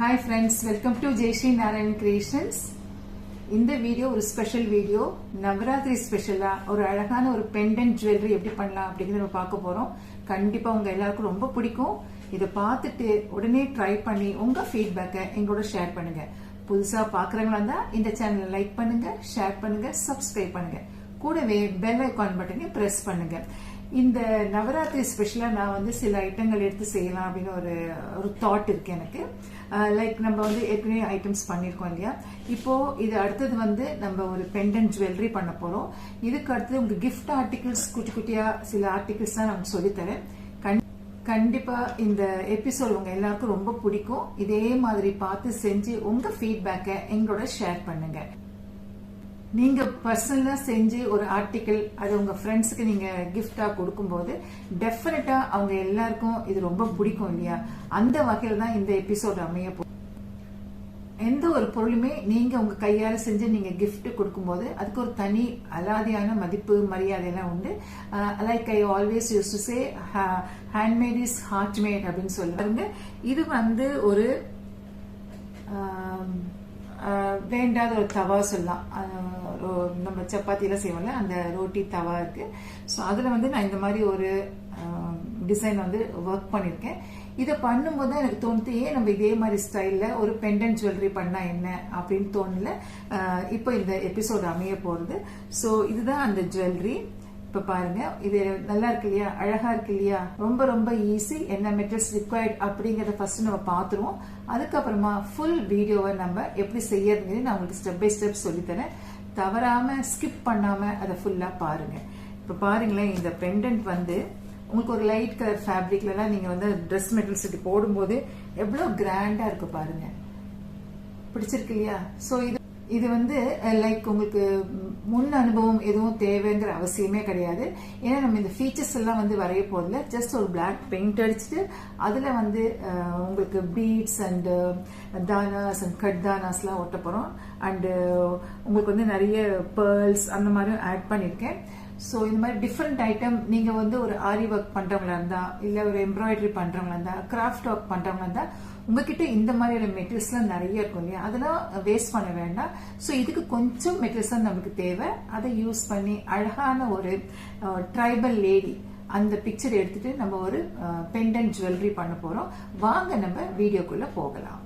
Hi friends welcome to Jaishree Narayan creations இந்த video ஒரு special video Navaratri ஸ்பெஷலா ஒரு அழகான ஒரு பெண்டன்ட் ஜுவல்லரி எப்படி பண்ணலாம் அப்படிங்கிறத நம்ம பார்க்க போறோம். கண்டிப்பா உங்க எல்லாருக்கும் ரொம்ப பிடிக்கும். இதை பார்த்துட்டு உடனே ட்ரை பண்ணி உங்க ஃபீட்பேக்கை எங்களோட ஷேர் பண்ணுங்க. புதுசா பாக்குறவங்களா இருந்தா இந்த சேனலை லைக் பண்ணுங்க ஷேர் பண்ணுங்க சப்ஸ்கிரைப் பண்ணுங்க. கூடவே பெல் ஐக்கான் பட்டனையும் பிரஸ் பண்ணுங்க. இந்த நவராத்திரி ஸ்பெஷலாக நான் வந்து சில ஐட்டங்கள் எடுத்து செய்யலாம் அப்படின்னு ஒரு ஒரு தாட் இருக்கு எனக்கு. லைக் நம்ம வந்து ஏற்கனவே ஐட்டம்ஸ் பண்ணியிருக்கோம் இல்லையா? இப்போ இது அடுத்தது வந்து நம்ம ஒரு பெண்டன் ஜுவல்லரி பண்ண போறோம். இதுக்கு அடுத்தது உங்க கிஃப்ட் ஆர்டிகிள்ஸ் குட்டி குட்டியா சில ஆர்டிகிள்ஸ் தான் நான் சொல்லித்தரேன் கண்- கண்டிப்பா இந்த எபிசோட் உங்க எல்லாருக்கும் ரொம்ப பிடிக்கும். இதே மாதிரி பார்த்து செஞ்சு உங்க ஃபீட்பேக்கை எங்களோட ஷேர் பண்ணுங்க. நீங்க பர்சனலா செஞ்சு ஒரு ஆர்டிக்கிள் அது உங்க ஃப்ரெண்ட்ஸுக்கு நீங்க கிஃப்டா கொடுக்கும்போது டெஃபினட்டா அவங்க எல்லாருக்கும் இது ரொம்ப பிடிக்கும் இல்லையா? அந்த வகையில தான் இந்த எபிசோட் அமைய போ எந்த ஒரு பொருளுமே நீங்க உங்க கையால செஞ்சு நீங்க கிஃப்ட் கொடுக்கும்போது அதுக்கு ஒரு தனி அலாதியான மதிப்பு மரியாதை எல்லாம் உண்டு like I always use to say handmade is heartmade அப்படின்னு சொல்லுவாங்க இது வந்து ஒரு வேண்டாத ஒரு தவா சொல்லலாம். நம்ம சப்பாத்திலாம் செய்வோம்ல அந்த ரோட்டி தவா இருக்கு. ஸோ அதில் வந்து நான் இந்த மாதிரி ஒரு டிசைன் வந்து ஒர்க் பண்ணியிருக்கேன் இதை பண்ணும்போது தான் எனக்கு தோணுது ஏன் நம்ம இதே மாதிரி ஸ்டைலில் ஒரு பெண்டன்ட் ஜுவல்லரி பண்ணால் என்ன அப்படின்னு தோணல. இப்போ இந்த எபிசோட் அமைய போகிறது ஸோ இதுதான் அந்த ஜுவல்லரி இப்போ பாருங்க இது நல்லா இருக்கு இல்லையா? அழகா இருக்கு இல்லையா? ரொம்ப ரொம்ப ஈஸி என்ன மெட்டீரியல்ஸ் ரிக்வயர்ட் அப்படிங்கிறத ஃபர்ஸ்ட் நம்ம பார்த்துருவோம் அதுக்கப்புறமா ஃபுல் வீடியோவை நம்ம எப்படி செய்யறதுங்கிறது நான் உங்களுக்கு ஸ்டெப் பை ஸ்டெப் சொல்லித்தரேன். தவறாமல் ஸ்கிப் பண்ணாமல் அதை ஃபுல்லாக பாருங்கள் இப்போ பாருங்களேன் இந்த பெண்டன்ட் வந்து உங்களுக்கு ஒரு லைட் கலர் ஃபேப்ரிக்லலாம் நீங்கள் வந்து ட்ரெஸ் மெட்டீரியல்ஸ் இப்படி போடும்போது எவ்வளோ கிராண்டாக இருக்குது பாருங்கள் பிடிச்சிருக்கு இல்லையா? ஸோ இது இது வந்து லைக் உங்களுக்கு முன் அனுபவம் எதுவும் தேவைங்கிற அவசியமே கிடையாது. ஏன்னா நம்ம இந்த ஃபீச்சர்ஸ் எல்லாம் வந்து வரைய போதில் ஜஸ்ட் ஒரு பிளாக் பெயிண்ட் அடிச்சுட்டு அதில் வந்து உங்களுக்கு பீட்ஸ் அண்டு தானாஸ் அண்ட் கட் தானாஸ்லாம் ஒட்ட போகிறோம் அண்டு உங்களுக்கு வந்து நிறைய பேர்ல்ஸ் அந்த மாதிரியும் ஆட் பண்ணியிருக்கேன் ஸோ இந்த மாதிரி டிஃப்ரெண்ட் ஐட்டம் நீங்கள் வந்து ஒரு ஆரி ஒர்க் பண்ணுறவங்களா இருந்தால் இல்லை ஒரு எம்ப்ராய்டரி பண்ணுறவங்களா இருந்தால் கிராஃப்ட் ஒர்க் பண்ணுறவங்களா இருந்தால் உங்ககிட்ட இந்த மாதிரியான மெட்டீரியல்ஸ்லாம் நிறைய இருக்கும் இல்லையா? அதெல்லாம் வேஸ்ட் பண்ண வேண்டாம். ஸோ இதுக்கு கொஞ்சம் மெட்டீரியல்ஸ் தான் நமக்கு தேவை. அதை யூஸ் பண்ணி அழகான ஒரு ட்ரைபல் லேடி அந்த பிக்சர் எடுத்துட்டு நம்ம ஒரு பெண்டன் ஜுவல்லரி பண்ண போகிறோம் வாங்க நம்ம வீடியோக்குள்ளே போகலாம்.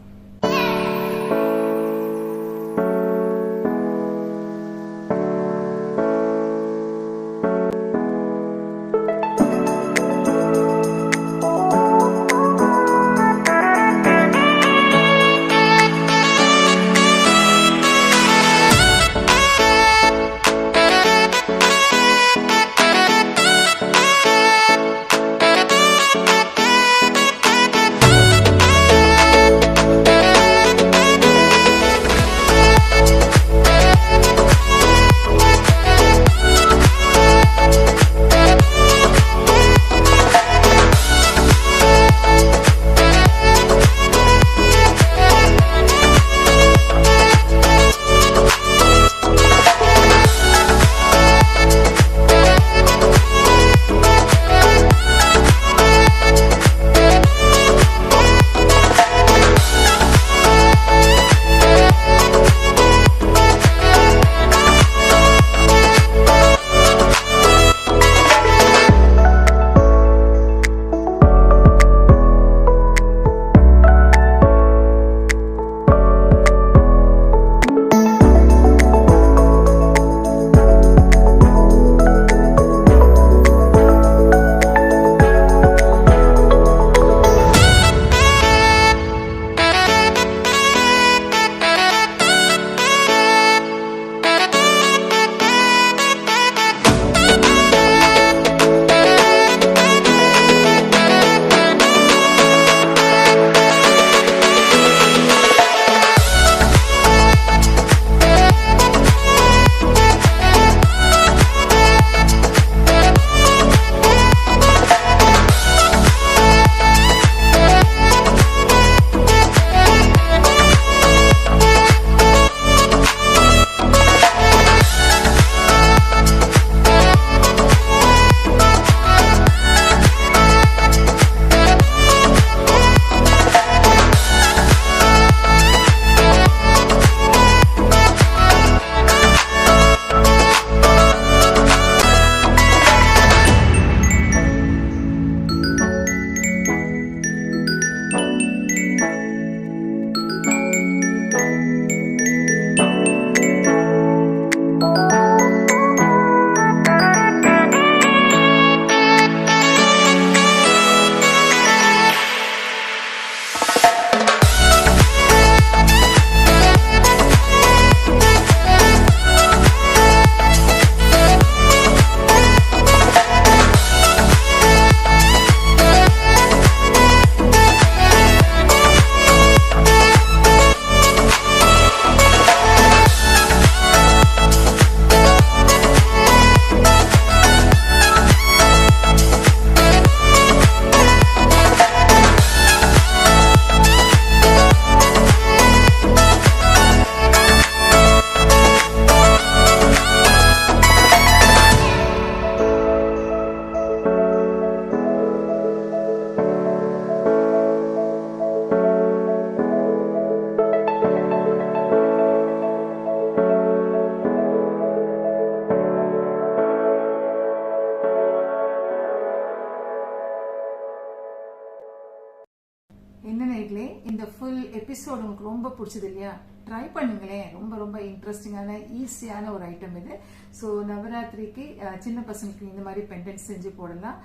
என்ன நேர்களே இந்த ஃபுல் எபிசோடு உங்களுக்கு ரொம்ப பிடிச்சது இல்லையா? ட்ரை பண்ணுங்களேன் ரொம்ப ரொம்ப இன்ட்ரெஸ்டிங்கான ஈஸியான ஒரு ஐட்டம் இது. ஸோ நவராத்திரிக்கு சின்ன பசங்களுக்கு இந்த மாதிரி பெண்டன்ட் செஞ்சு போடலாம்.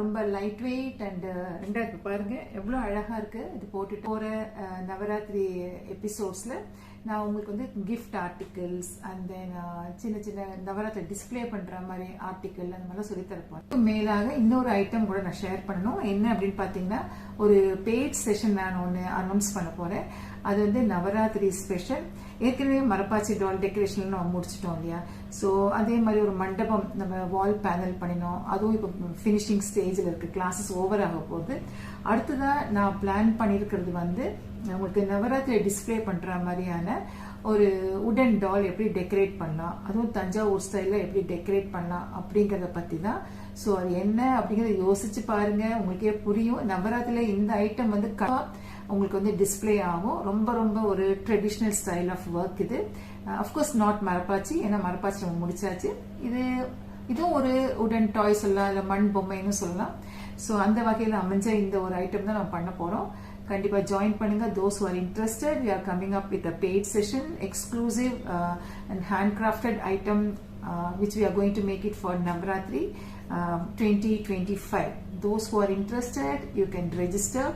ரொம்ப லைட் வெயிட் அண்டு ரெண்டாக இருக்குது பாருங்க. எவ்வளோ அழகாக இருக்குது இது போட்டுட்டு போகிற நவராத்திரி எபிசோட்ஸில் நான் உங்களுக்கு வந்து கிஃப்ட் ஆர்டிகிள்ஸ் அண்ட் தென் சின்ன சின்ன நவராத்திரி டிஸ்ப்ளே பண்ணுற மாதிரி ஆர்டிக்கிள் அந்த மாதிரிலாம் சொல்லித்தரப்போம் மேலாக இன்னொரு ஐட்டம் கூட நான் ஷேர் பண்ணணும். என்ன அப்படின்னு பார்த்தீங்கன்னா ஒரு பேட் செஷன் நான் ஒன்று அனௌன்ஸ் பண்ண போகிறேன் அது வந்து நவராத்திரி ஸ்பெஷல் ஏற்கனவே மரப்பாச்சி டால் டெக்கரேஷன் நம்ம முடிச்சிட்டோம் இல்லையா? ஸோ அதே மாதிரி ஒரு மண்டபம் நம்ம வால் பேனல் பண்ணினோம். அதுவும் இப்போ ஃபினிஷிங் ஸ்டேஜில் இருக்குது கிளாஸஸ் ஓவர் ஆக போகுது. அடுத்ததாக நான் பிளான் பண்ணியிருக்கிறது வந்து உங்களுக்கு நவராத்திரி டிஸ்ப்ளே பண்ணுற மாதிரியான ஒரு உடன் டால் எப்படி டெக்கரேட் பண்ணலாம்? அதுவும் தஞ்சாவூர் ஸ்டைலில் எப்படி டெக்கரேட் பண்ணலாம் அப்படிங்கிறத பற்றி தான் ஸோ அது என்ன அப்படிங்கிறத யோசிச்சு பாருங்கள் உங்களுக்கே புரியும். நவராத்திரியில் இந்த ஐட்டம் வந்து க- உங்களுக்கு வந்து டிஸ்ப்ளே ஆகும். ரொம்ப ரொம்ப ஒரு ட்ரெடிஷ்னல் ஸ்டைல் ஆஃப் ஒர்க் இது. Uh, அஃப்கோர்ஸ் நாட் மரப்பாச்சி. ஏன்னா மரப்பாச்சி நம்ம முடிச்சாச்சு. இது இதுவும் ஒரு உடன் டாய் சொல்லலாம். இல்லை மண் பொம்மைன்னு சொல்லலாம். ஸோ அந்த வகையில் அமைஞ்ச இந்த ஒரு ஐட்டம் தான் நம்ம பண்ண போகிறோம் கண்டிப்பாக ஜாயின் பண்ணுங்க. Those are interested we are coming up with a paid session exclusive and handcrafted item which we are going to make it for Navaratri twenty twenty five those who are interested you can register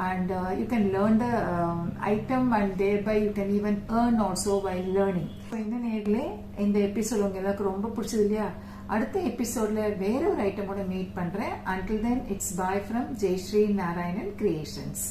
and uh, you can learn the um, item and thereby you can even earn also while learning so இந்த நேரில் இந்த episode உங்கள் எல்லாருக்கும் ரொம்ப பிடிச்சது இல்லையா அடுத்த எபிசோடில் வேற ஒரு ஐட்டமோட மீட் பண்ணுறேன் until then it's bye from Jaishree Narayanan creations